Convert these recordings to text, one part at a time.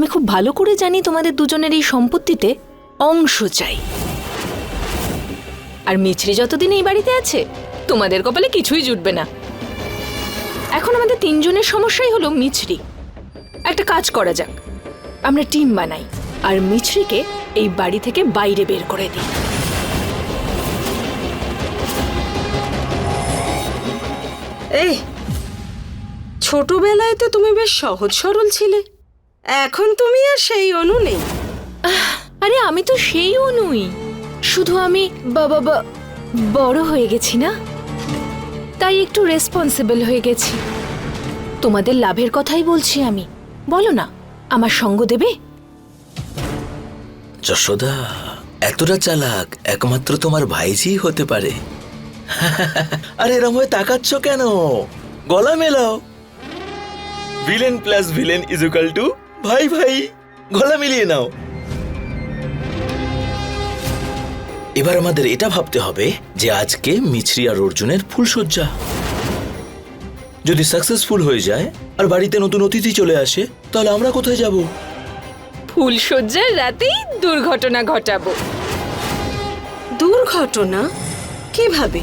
আমি খুব ভালো করে জানি তোমাদের দুজনের এই সম্পত্তিতে অংশ চাই। আর মিছরি যতদিন এই বাড়িতে আছে, তোমাদের কপালে কিছুই জুটবে না। এখন আমাদের তিনজনের সমস্যাই হলো মিছরি। একটা কাজ করা যাক। আমরা টিম বানাই, আর মিছরিকে এই বাড়ি থেকে বাইরে বের করে দিই। এই, ছোটবেলায় তো তুমি বেশ সহজ সরল ছিলে। এখন তুমি আর সেই অনু নেই। আরে আমি তো সেই অনুই। শুধু আমি বাবা বা বড় হয়ে গেছি না? তাই একটু রেসপন্সিবল হয়ে গেছি। তোমাদের লাভের কথাই বলছি আমি। বলো না আমার সঙ্গ দেবে? যশোদা এতটা চালাক একমাত্র তোমার ভাইঝি হতে পারে। আরে এরম হয়ে তাকাচ্ছ কেন? গলা মেলাও। Villain plus villain is equal to ভাই ভাই গলা মিলিয়ে নাও। এবার আমাদের এটা ভাবতে হবে যে আজকে মিছরি আর অর্জুনের ফুলসজ্জা যদি সাকসেসফুল হয়ে যায় আর বাড়িতে নতুন অতিথি চলে আসে তাহলে আমরা কোথায় যাব? ফুলসজ্জার রাতেই দুর্ঘটনা ঘটাবো। দুর্ঘটনা? কীভাবে?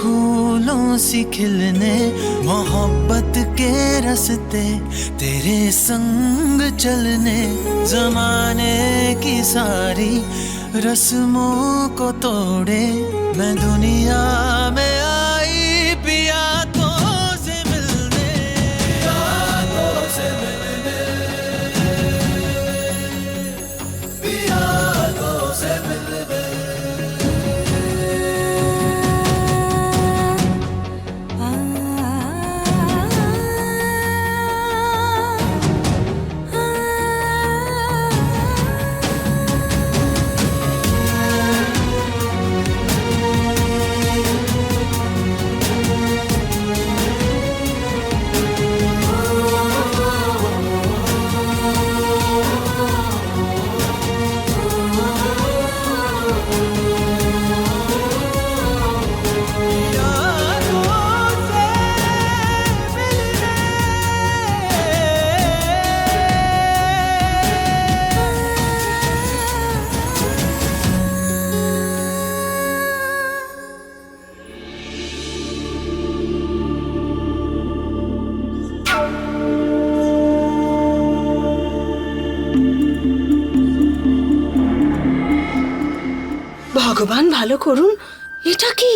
फूलों से खिलने, मोहब्बत के रस्ते, तेरे संग चलने, जमाने की सारी रस्मों को तोड़े, मैं दुनिया में ভগবান ভালো করুন এটা কি?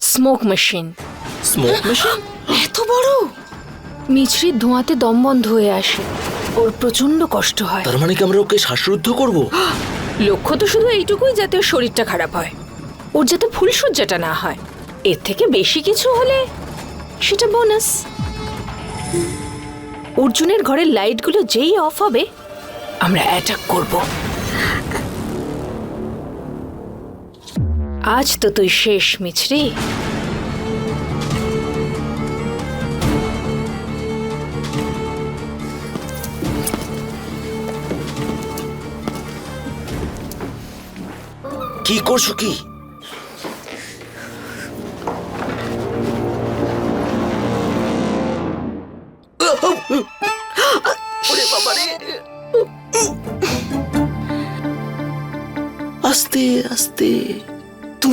স্মোক মেশিন স্মোক মেশিন এত বড়? মিছরির ধোঁয়াতে দম বন্ধ হয়ে আসে। ওর প্রচণ্ড কষ্ট হয়। তার মানে কি আমরা ওকে শ্বাসরুদ্ধ করব? লক্ষ্য তো শুধু এইটুকুই যাতে ওর শরীরটা খারাপ হয়। ওর যাতে ফুলসজ্জাটা না হয়। এর থেকে বেশি কিছু হলে সেটা বোনাস অর্জুনের ঘরের লাইটগুলো যেই অফ হবে আমরা অ্যাটাক করব। আজ তো তুই শেষ মিছরি। কি করছ কি? আস্তে আস্তে।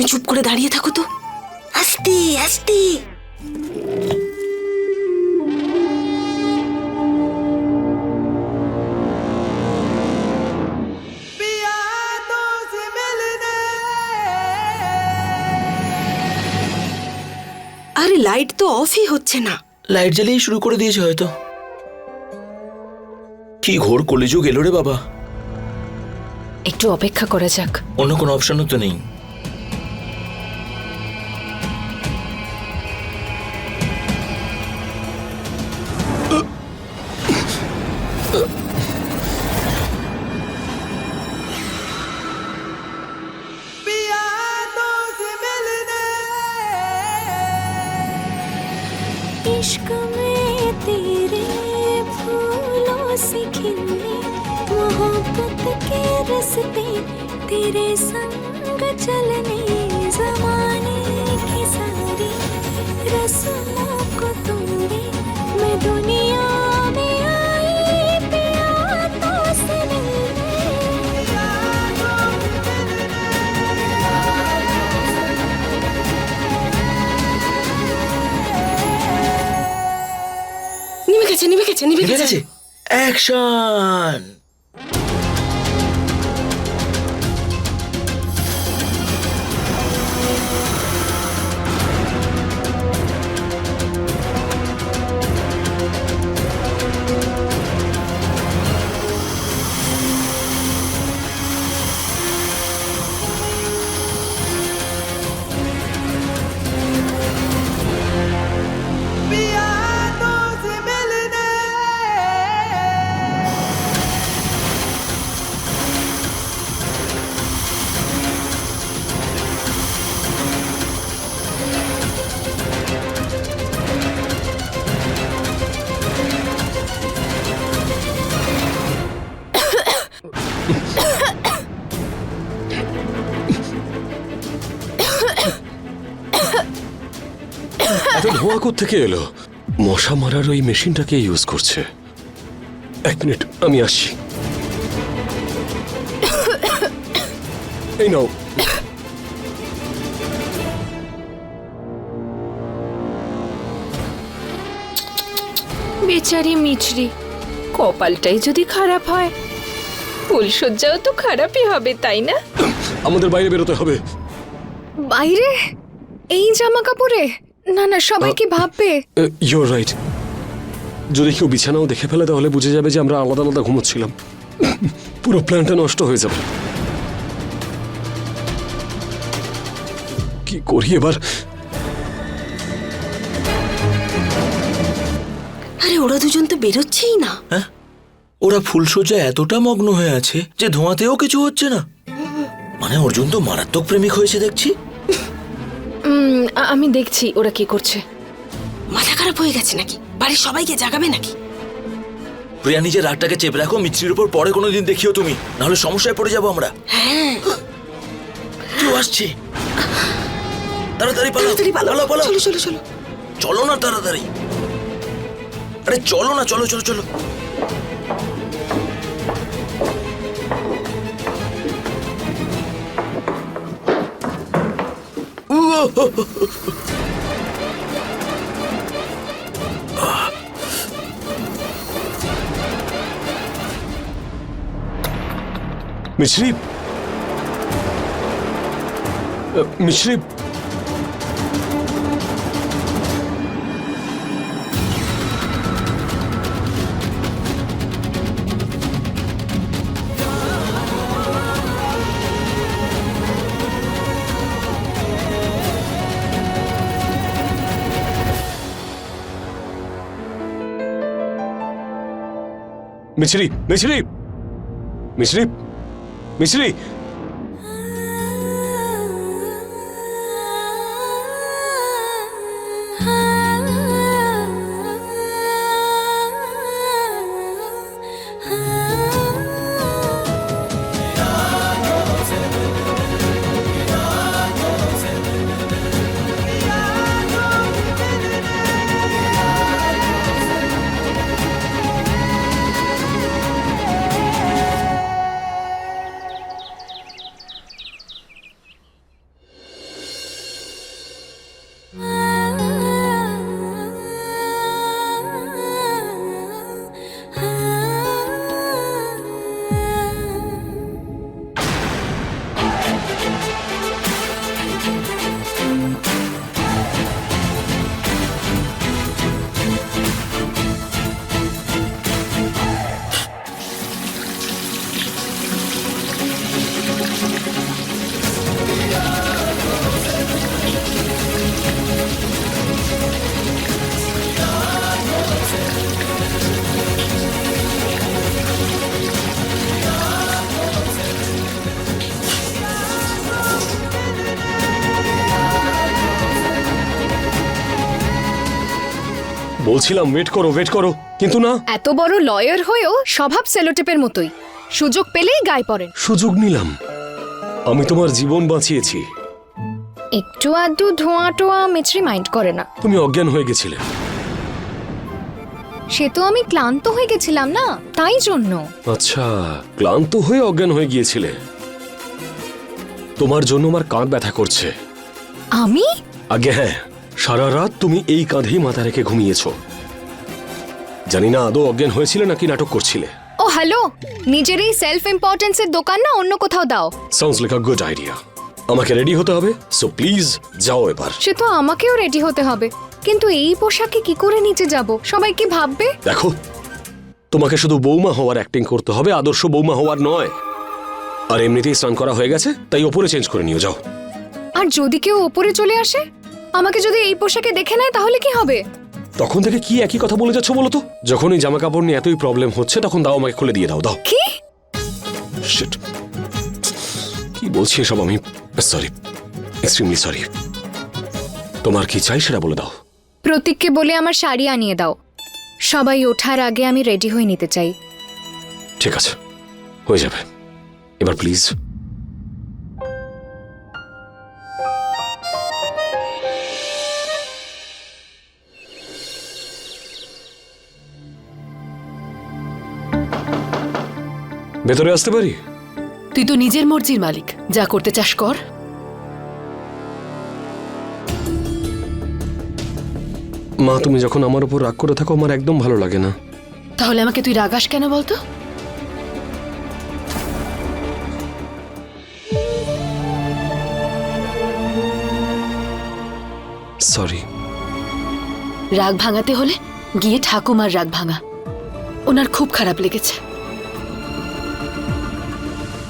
চুপ করে দাঁড়িয়ে থাকো তো। আস্তে আস্তে। আরে লাইট তো অফই হচ্ছে না। লাইট জ্বালিয়ে শুরু করে দিয়েছে হয়তো। কি ঘোর কলেজও গেল রে বাবা। একটু অপেক্ষা করা যাক। অন্য কোনো অপশনও তো নেই। के रस्ते तेरे संग चलने जमाने की सारी रस्मों को तोड़े मैं दुनिया में आई पिया तो से मिलने নিমে গেছে নিমে গেছে নিমে ঠিক গেছে আছে অ্যাকশন এত ধোঁয়া থেকে এলো? মশা মারার ওই মেশিনটাকে ইউজ করছে? এক মিনিট আমি আসছি। এই নাও। বেচারি মিছরি কপালটাই যদি খারাপ হয় ফুলসজ্জাও তো খারাপই হবে তাই না? আমাদের বাইরে বেরোতে হবে। বাইরে? এই জামা কাপড়ে না না সবাই কি ভাববে? ইউর রাইট যদি কেউ বিছানাও দেখে ফেলে তাহলে বুঝে যাবে যে আমরা আলাদা আলাদা ঘুমোচ্ছিলাম। পুরো প্ল্যানটা নষ্ট হয়ে যাবে। কি করি এবার? আরে ওরা দুজন তো বেরোচ্ছেই না। হ্যাঁ? ওরা ফুলসজ্জা এতটা মগ্ন হয়ে আছে যে ধোঁয়াতেও কিছু হচ্ছে না। মানে অর্জুন তো মারাত্মক প্রেমিক হয়েছে দেখছি। আমি দেখছি ওরা কি করছে। মাথা খারাপ হয়ে গেছে নাকি? বাড়ির সবাইকে জাগাবে নাকি? প্রিয়া নিজের রাগটাকে চেপে রাখো মিত্রির উপর পরে কোনোদিন দেখিও তুমি। নাহলে সমস্যায় পড়ে যাব আমরা। হ্যাঁ। কেউ আসছে। তাড়াতাড়ি চলো চলো চলো। চলো না তাড়াতাড়ি। আরে চলো না চলো চলো চলো। মিশ্রি আহ, মিশ্রি মিছরি মিছরি মিছরি বলছিলাম ওয়েট করো ওয়েট করো কিন্তু না। এত বড় লয়ার হয়েও স্বভাব সেলোটেপের মতোই। সুযোগ পেলেই গায়ে পড়েন। সুযোগ নিলাম। আমি তোমার জীবন বাঁচিয়েছি। একটু আধটু ধোঁয়া টোয়া মিছরি মাইন্ড করে না। তুমি অজ্ঞান হয়ে গেছিলে। সে তো আমি ক্লান্ত হয়ে গেছিলাম না তাই জন্য। আচ্ছা ক্লান্ত হয়ে অজ্ঞান হয়ে গিয়েছিলে। তোমার জন্য আমার কাঁধ ব্যথা করছে। আমি? আগে হ্যাঁ। সারা রাত তুমি এই কাঁধেই মাথা রেখে ঘুমিয়েছো। জানি না আদৌ অজ্ঞান হয়েছিল নাকি নাটক করছিলে। ও হ্যালো। নিজের এই সেলফ ইম্পর্টেন্সের দোকান না অন্য কোথাও দাও। Sounds like a good idea আমাকে রেডি হতে হবে সো প্লিজ যাও এবার। সে তো আমাকেও রেডি হতে হবে। কিন্তু এই পোশাকে কি করে নিচে যাব? সবাই কি ভাববে? দেখো তোমাকে শুধু বৌমা হওয়ার অ্যাক্টিং করতে হবে আদর্শ বৌমা হওয়ার নয়। আর এমনিতেই স্নান করা হয়ে গেছে তাই ওপরে চেঞ্জ করে নিও যাও। আর যদি কেউ ওপরে চলে আসে? আমাকে যদি এই পোশাকে দেখে নেয় তাহলে কি হবে? তখন থেকে কি একই কথা বলে যাচ্ছ বলো তো? যখন এই জামা কাপড় নিয়ে এতই প্রবলেম হচ্ছে তখন দাও আমাকে খুলে দিয়ে দাও দাও। কি? Shit. কি বলছি এসব আমি? সরি এক্সট্রিমলি সরি তোমার কি চাই সেটা বলে দাও। প্রতীককে বলে আমার শাড়ি আনিয়ে দাও। সবাই ওঠার আগে আমি রেডি হয়ে নিতে চাই। ঠিক আছে। হয়ে যাবে। এবার প্লিজ ভেতরে আসতে পারি? তুই তো নিজের মর্জির মালিক। যা করতে চাস কর। মা তুমি যখন আমার উপর রাগ করে থাকো আমার একদম ভালো লাগে না। তাহলে আমাকে তুই রাগাস কেন বলতো? সরি রাগ ভাঙাতে হলে গিয়ে ঠাকুমার রাগ ভাঙা। ওনার খুব খারাপ লেগেছে।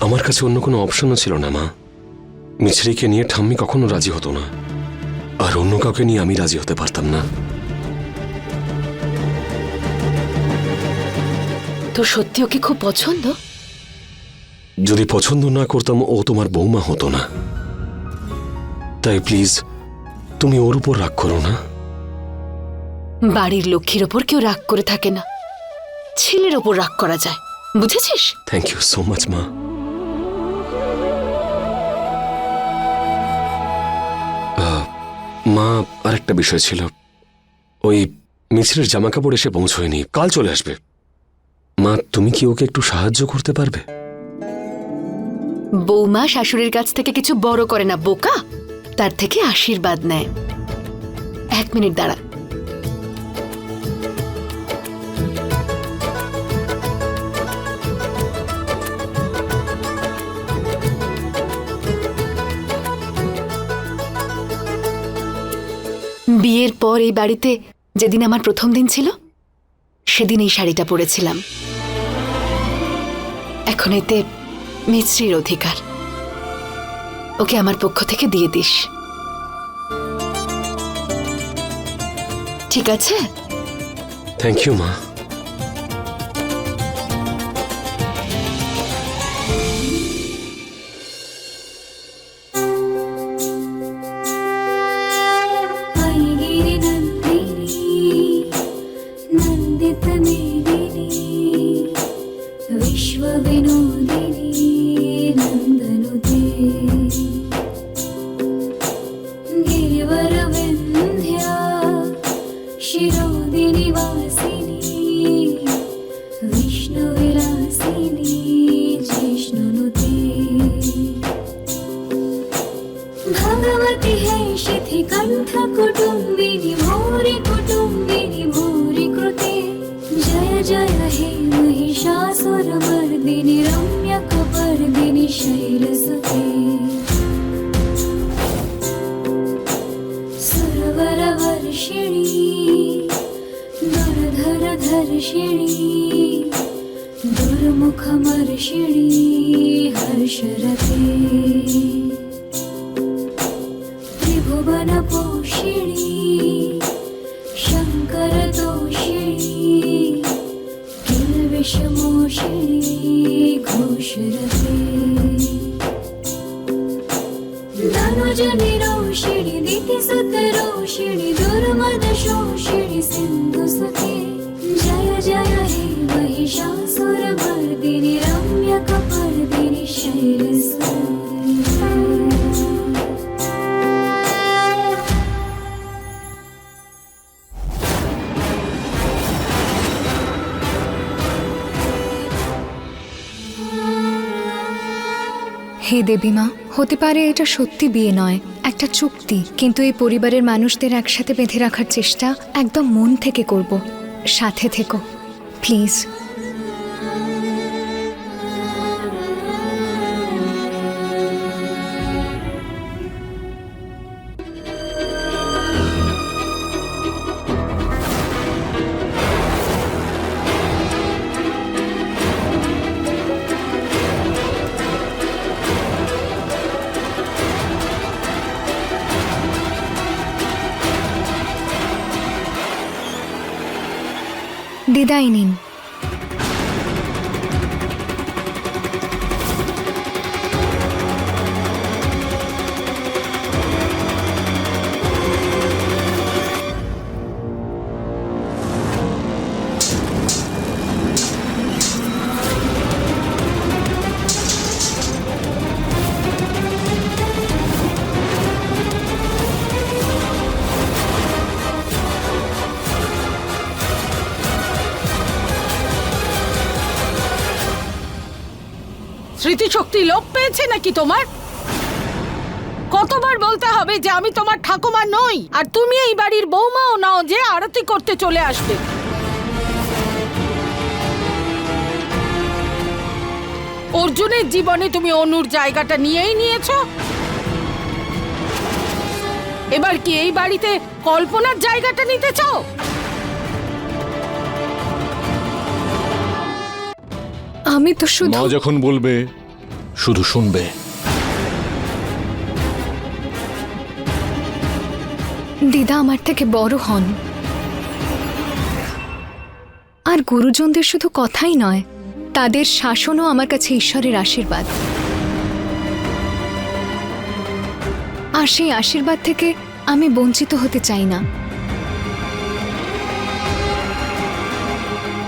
আমার কাছে অন্য কোনো অপশনও ছিল না মা। মিছরিকে নিয়ে ঠাম্মি কখনো রাজি হতো না আর অন্য কাউকে নিয়ে আমি রাজি হতে পারতাম না। তোর সত্যি ওকে খুব পছন্দ? যদি পছন্দ না করতাম ও তোমার বৌমা হতো না। তাই প্লিজ তুমি ওর উপর রাগ করো না। বাড়ির লক্ষ্মীর ওপর কেউ রাগ করে থাকে না। ছেলের ওপর রাগ করা যায় বুঝেছিস? থ্যাংক ইউ সো মাচ মা। মা, আরেকটা বিষয় ছিল। ওই মিছিলের জামা কাপড় এসে পৌঁছয়নি। কাল চলে আসবে। মা, তুমি কি ওকে একটু সাহায্য করতে পারবে? বৌমা শাশুড়ির কাছ থেকে কিছু বড় করে না, বোকা। তার থেকে আশীর্বাদ নেয়। এক মিনিট দাঁড়া বিয়ের পর এই বাড়িতে যেদিন আমার প্রথম দিন ছিল, সেদিন এই শাড়িটা পরেছিলাম। এখন এতে মিছরির অধিকার। ওকে আমার পক্ষ থেকে দিয়ে দিস। ঠিক আছে? থ্যাংক ইউ মা। হে দেবীমা হতে পারে এটা সত্যি বিয়ে নয়, একটা চুক্তি। কিন্তু এই পরিবারের মানুষদের একসাথে বেঁধে রাখার চেষ্টা একদম মন থেকে করব। সাথে থেকো। প্লিজ। বিদায় নিন স্মৃতিশক্তি লোপ পেয়েছে নাকি তোমার? কতবার বলতে হবে যে আমি তোমার ঠাকুমা নই আর তুমি এই বাড়ির বৌমাও নাও যে আরতি করতে চলে আসবে। অর্জুনের জীবনে তুমি অনুর জায়গাটা নিয়েই নিয়েছো। এবার কি এই বাড়িতে কল্পনার জায়গাটা নিতে চাও? আমি তো শুধু মা যখন বলবে শুধু শুনবে। দিদা আমার থেকে বড় হন। আর গুরুজনদের শুধু কথাই নয় তাদের শাসনও আমার কাছে ঈশ্বরের আশীর্বাদ। আর সেই আশীর্বাদ থেকে আমি বঞ্চিত হতে চাই না।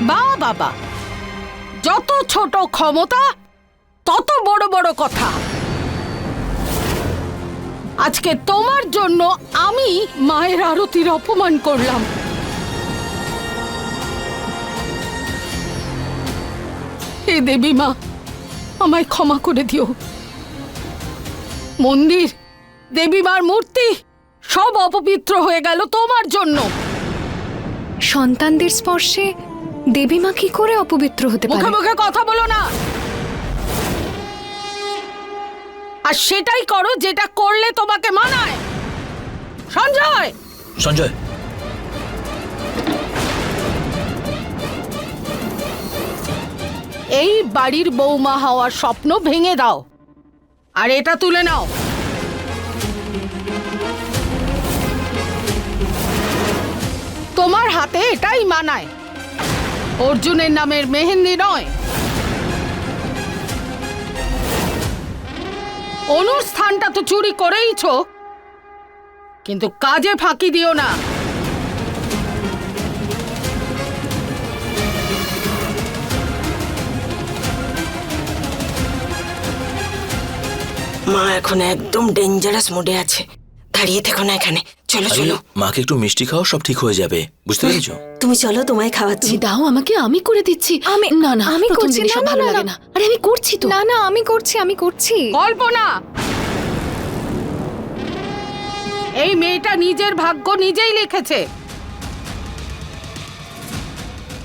বা বাবা যত ছোট ক্ষমতা তত বড় বড় কথা। আজকে তোমার জন্য আমি মায়ের আরতির অপমান করলাম। হে দেবী মা আমায় ক্ষমা করে দিও। মন্দির দেবী মার মূর্তি সব অপবিত্র হয়ে গেল তোমার জন্য। সন্তানদের স্পর্শে দেবীমা কি করে অপবিত্র হতে পারে মুখে মুখে কথা বলো না। আর সেটাই করো যেটা করলে তোমাকে মানায়। সঞ্জয়! সঞ্জয়। এই বাড়ির বৌমা হওয়ার স্বপ্ন ভেঙে দাও। আর এটা তুলে নাও। তোমার হাতে এটাই মানায়। অর্জুনের নামের মেহেন্দি নয়। অনুর স্থানটা তো চুরি করেইছ। কিন্তু কাজে ফাঁকি দিও না। মা এখন একদম ডেঞ্জারাস মুডে আছে। দাঁড়িয়ে থেকো না এখানে। চলো চলো। মাকে একটু মিষ্টি খাও সব ঠিক হয়ে যাবে। বুঝতে পেরেছ? তুমি চলো তোমায় খাওয়াচ্ছি। দাও আমাকে আমি করে দিচ্ছি। আমি না না আমি করছি না, ভালো লাগে না। না। আরে আমি করছি তো। না না আমি করছি আমি করছি। কল্পনা! এই মেয়েটা নিজের ভাগ্য নিজেই লিখেছে।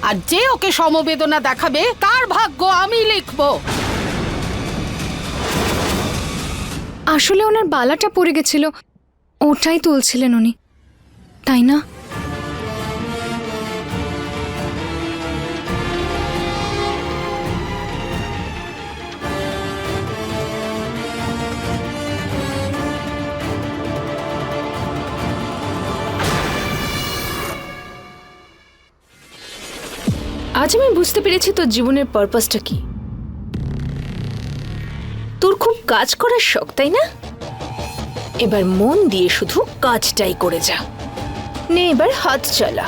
আর যে ওকে সমবেদনা দেখাবে তার ভাগ্য আমি লিখব। আসলে ওনার বালাটা পড়ে গেছিল। ওটাই তুলছিলেন উনি। তাই না? আজ আমি বুঝতে পেরেছি তোর জীবনের পারপাসটা কি। তোর খুব কাজ করার শখ, তাই না? এবার মন দিয়ে শুধু কাজটাই করে যা। নে এবার হাত চালা।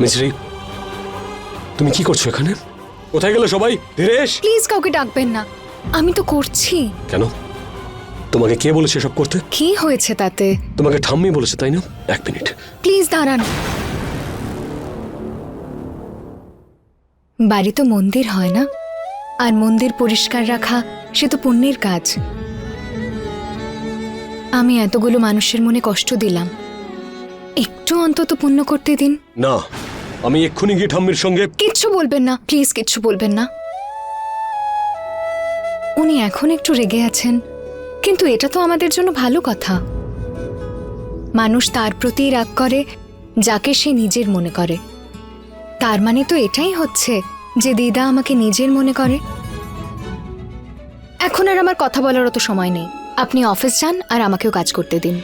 মিছরি তুমি কি করছ এখানে? কোথায় গেলে সবাই? ধীরেশ! প্লিজ কাউকে ডাকবেন না। আমি তো করছি। কেন? তোমাকে কে বলেছে সব করতে? কি হয়েছে তাতে? তোমাকে ঠাম্মি বলেছে তাই না? এক মিনিট। প্লিজ দাঁড়ান। বাড়ি তো মন্দির হয় না। আর মন্দির পরিষ্কার রাখা সে তো পুণ্যের কাজ। আমি এতগুলো মানুষের মনে কষ্ট দিলাম। একটু অন্তত পুণ্য করতে দিন। না আমি এক্ষুনি গিয়ে ঠাম্মির সঙ্গে কিচ্ছু বলবেন না। প্লিজ কিচ্ছু বলবেন না। উনি এখন একটু রেগে আছেন। কিন্তু এটা তো আমাদের জন্য ভালো কথা। মানুষ তার প্রতি রাগ করে, যাকে সে নিজের মনে করে। তার মানে তো এটাই হচ্ছে যে দিদা আমাকে নিজের মনে করে। এখন আর আমার কথা বলার অত সময় নেই। আপনি অফিস যান আর আমাকেও কাজ করতে দিন।